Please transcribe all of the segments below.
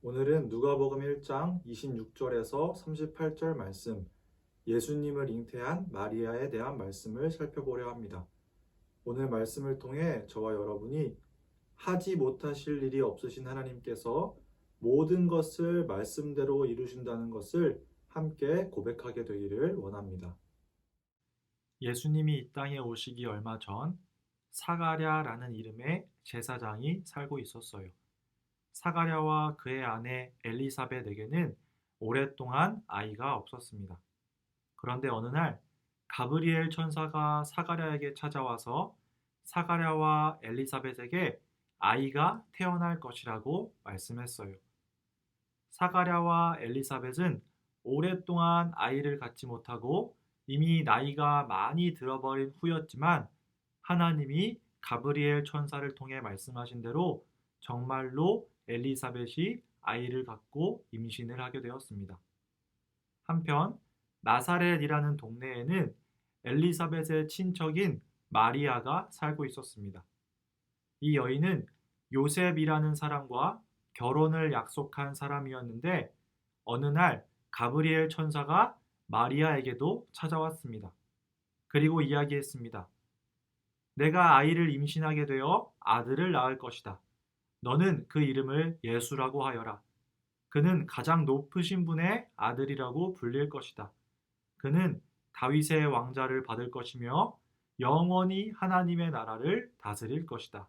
오늘은 누가복음 1장 26절에서 38절 말씀, 예수님을 잉태한 마리아에 대한 말씀을 살펴보려 합니다. 오늘 말씀을 통해 저와 여러분이 하지 못하실 일이 없으신 하나님께서 모든 것을 말씀대로 이루신다는 것을 함께 고백하게 되기를 원합니다. 예수님이 이 땅에 오시기 얼마 전 사가랴라는 이름의 제사장이 살고 있었어요. 사가랴와 그의 아내 엘리사벳에게는 오랫동안 아이가 없었습니다. 그런데 어느 날 가브리엘 천사가 사가랴에게 찾아와서 사가랴와 엘리사벳에게 아이가 태어날 것이라고 말씀했어요. 사가랴와 엘리사벳은 오랫동안 아이를 갖지 못하고 이미 나이가 많이 들어버린 후였지만 하나님이 가브리엘 천사를 통해 말씀하신 대로 정말로 엘리사벳이 아이를 갖고 임신을 하게 되었습니다. 한편 나사렛이라는 동네에는 엘리사벳의 친척인 마리아가 살고 있었습니다. 이 여인은 요셉이라는 사람과 결혼을 약속한 사람이었는데 어느 날 가브리엘 천사가 마리아에게도 찾아왔습니다. 그리고 이야기했습니다. 내가 아이를 임신하게 되어 아들을 낳을 것이다. 너는 그 이름을 예수라고 하여라. 그는 가장 높으신 분의 아들이라고 불릴 것이다. 그는 다윗의 왕자를 받을 것이며 영원히 하나님의 나라를 다스릴 것이다.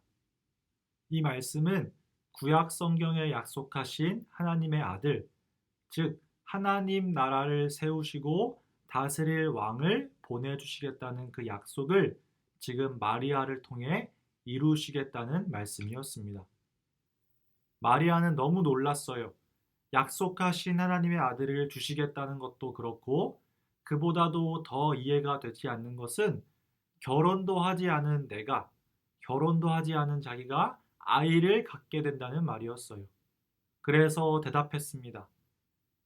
이 말씀은 구약 성경에 약속하신 하나님의 아들, 즉 하나님 나라를 세우시고 다스릴 왕을 보내주시겠다는 그 약속을 지금 마리아를 통해 이루시겠다는 말씀이었습니다. 마리아는 너무 놀랐어요. 약속하신 하나님의 아들을 주시겠다는 것도 그렇고, 그보다도 더 이해가 되지 않는 것은 결혼도 하지 않은 내가, 결혼도 하지 않은 자기가 아이를 갖게 된다는 말이었어요. 그래서 대답했습니다.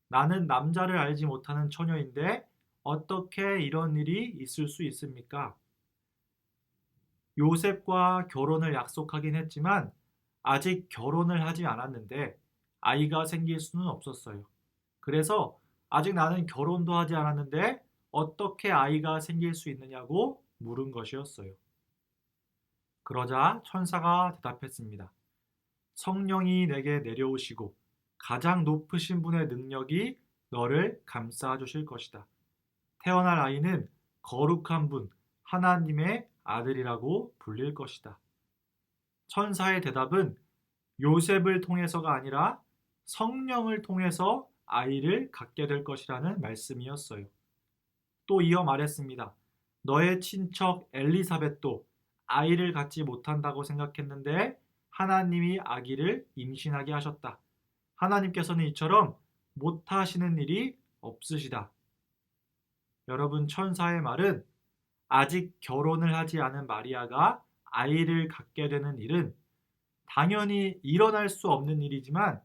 나는 남자를 알지 못하는 처녀인데 어떻게 이런 일이 있을 수 있습니까? 요셉과 결혼을 약속하긴 했지만 아직 결혼을 하지 않았는데 아이가 생길 수는 없었어요. 그래서 아직 나는 결혼도 하지 않았는데 어떻게 아이가 생길 수 있느냐고 물은 것이었어요. 그러자 천사가 대답했습니다. 성령이 내게 내려오시고 가장 높으신 분의 능력이 너를 감싸 주실 것이다. 태어날 아이는 거룩한 분, 하나님의 아들이라고 불릴 것이다. 천사의 대답은 요셉을 통해서가 아니라 성령을 통해서 아이를 갖게 될 것이라는 말씀이었어요. 또 이어 말했습니다. 너의 친척 엘리사벳도 아이를 갖지 못한다고 생각했는데 하나님이 아기를 임신하게 하셨다. 하나님께서는 이처럼 못하시는 일이 없으시다. 여러분, 천사의 말은 아직 결혼을 하지 않은 마리아가 아이를 갖게 되는 일은 당연히 일어날 수 없는 일이지만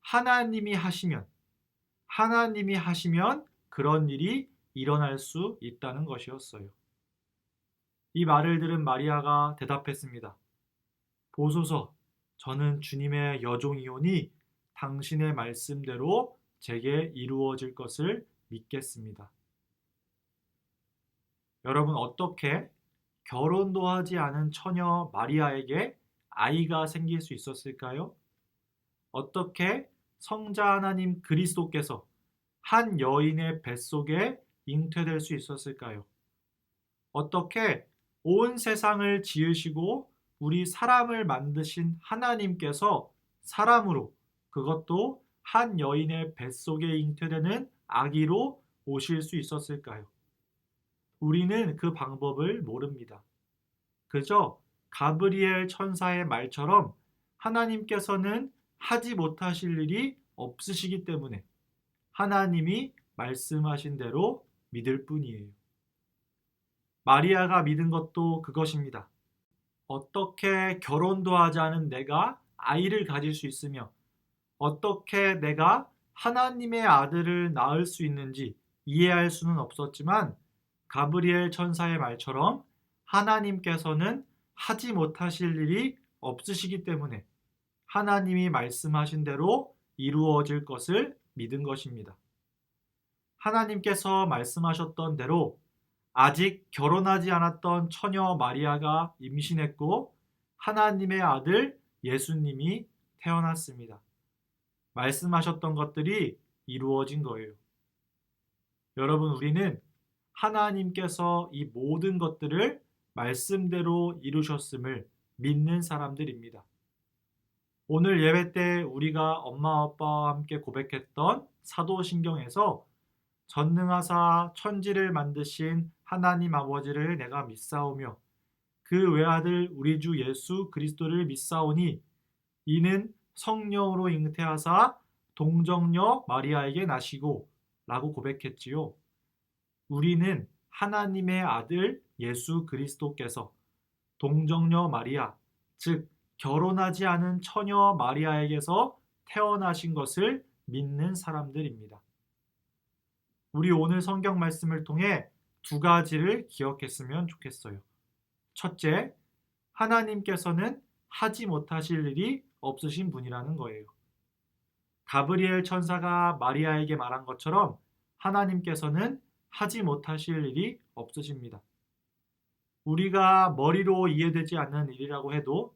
하나님이 하시면, 하나님이 하시면 그런 일이 일어날 수 있다는 것이었어요. 이 말을 들은 마리아가 대답했습니다. 보소서, 저는 주님의 여종이오니 당신의 말씀대로 제게 이루어질 것을 믿겠습니다. 여러분, 어떻게 결혼도 하지 않은 처녀 마리아에게 아이가 생길 수 있었을까요? 어떻게 성자 하나님 그리스도께서 한 여인의 뱃속에 잉태될 수 있었을까요? 어떻게 온 세상을 지으시고 우리 사람을 만드신 하나님께서 사람으로 그것도 한 여인의 뱃속에 잉태되는 아기로 오실 수 있었을까요? 우리는 그 방법을 모릅니다. 그저 가브리엘 천사의 말처럼 하나님께서는 하지 못하실 일이 없으시기 때문에 하나님이 말씀하신 대로 믿을 뿐이에요. 마리아가 믿은 것도 그것입니다. 어떻게 결혼도 하지 않은 내가 아이를 가질 수 있으며 어떻게 내가 하나님의 아들을 낳을 수 있는지 이해할 수는 없었지만 가브리엘 천사의 말처럼 하나님께서는 하지 못하실 일이 없으시기 때문에 하나님이 말씀하신 대로 이루어질 것을 믿은 것입니다. 하나님께서 말씀하셨던 대로 아직 결혼하지 않았던 처녀 마리아가 임신했고 하나님의 아들 예수님이 태어났습니다. 말씀하셨던 것들이 이루어진 거예요. 여러분, 우리는 하나님께서 이 모든 것들을 말씀대로 이루셨음을 믿는 사람들입니다. 오늘 예배 때 우리가 엄마 아빠와 함께 고백했던 사도신경에서 전능하사 천지를 만드신 하나님 아버지를 내가 믿사오며 그 외아들 우리 주 예수 그리스도를 믿사오니 이는 성령으로 잉태하사 동정녀 마리아에게 나시고 라고 고백했지요. 우리는 하나님의 아들 예수 그리스도께서 동정녀 마리아, 즉 결혼하지 않은 처녀 마리아에게서 태어나신 것을 믿는 사람들입니다. 우리 오늘 성경 말씀을 통해 두 가지를 기억했으면 좋겠어요. 첫째, 하나님께서는 하지 못하실 일이 없으신 분이라는 거예요. 가브리엘 천사가 마리아에게 말한 것처럼 하나님께서는 하지 못하실 일이 없으십니다. 우리가 머리로 이해되지 않는 일이라고 해도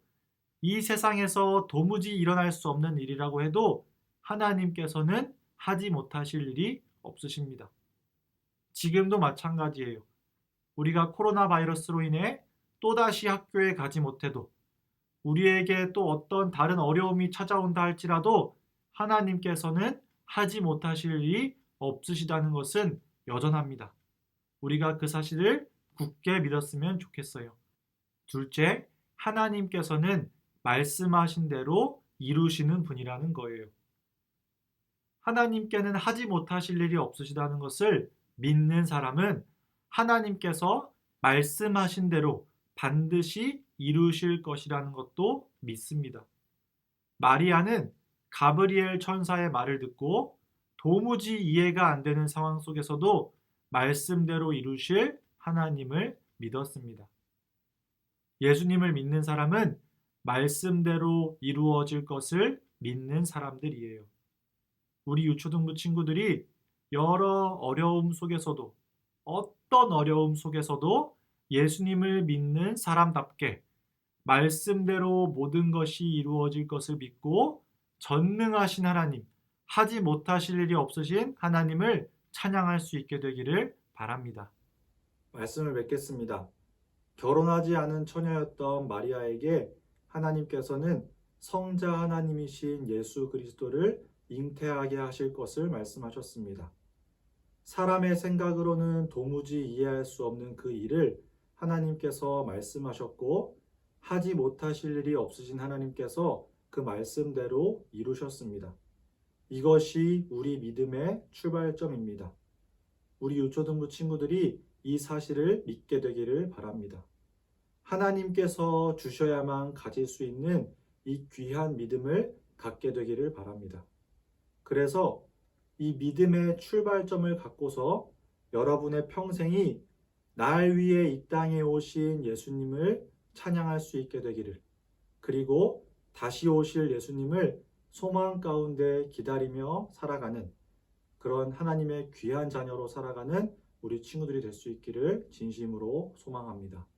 이 세상에서 도무지 일어날 수 없는 일이라고 해도 하나님께서는 하지 못하실 일이 없으십니다. 지금도 마찬가지예요. 우리가 코로나 바이러스로 인해 또다시 학교에 가지 못해도 우리에게 또 어떤 다른 어려움이 찾아온다 할지라도 하나님께서는 하지 못하실 일이 없으시다는 것은 여전합니다. 우리가 그 사실을 굳게 믿었으면 좋겠어요. 둘째, 하나님께서는 말씀하신 대로 이루시는 분이라는 거예요. 하나님께는 하지 못하실 일이 없으시다는 것을 믿는 사람은 하나님께서 말씀하신 대로 반드시 이루실 것이라는 것도 믿습니다. 마리아는 가브리엘 천사의 말을 듣고 도무지 이해가 안 되는 상황 속에서도 말씀대로 이루실 하나님을 믿었습니다. 예수님을 믿는 사람은 말씀대로 이루어질 것을 믿는 사람들이에요. 우리 유초등부 친구들이 여러 어려움 속에서도 어떤 어려움 속에서도 예수님을 믿는 사람답게 말씀대로 모든 것이 이루어질 것을 믿고 전능하신 하나님, 하지 못하실 일이 없으신 하나님을 찬양할 수 있게 되기를 바랍니다. 말씀을 맺겠습니다. 결혼하지 않은 처녀였던 마리아에게 하나님께서는 성자 하나님이신 예수 그리스도를 잉태하게 하실 것을 말씀하셨습니다. 사람의 생각으로는 도무지 이해할 수 없는 그 일을 하나님께서 말씀하셨고 하지 못하실 일이 없으신 하나님께서 그 말씀대로 이루셨습니다. 이것이 우리 믿음의 출발점입니다. 우리 유초등부 친구들이 이 사실을 믿게 되기를 바랍니다. 하나님께서 주셔야만 가질 수 있는 이 귀한 믿음을 갖게 되기를 바랍니다. 그래서 이 믿음의 출발점을 갖고서 여러분의 평생이 날 위해 이 땅에 오신 예수님을 찬양할 수 있게 되기를 그리고 다시 오실 예수님을 소망 가운데 기다리며 살아가는 그런 하나님의 귀한 자녀로 살아가는 우리 친구들이 될 수 있기를 진심으로 소망합니다.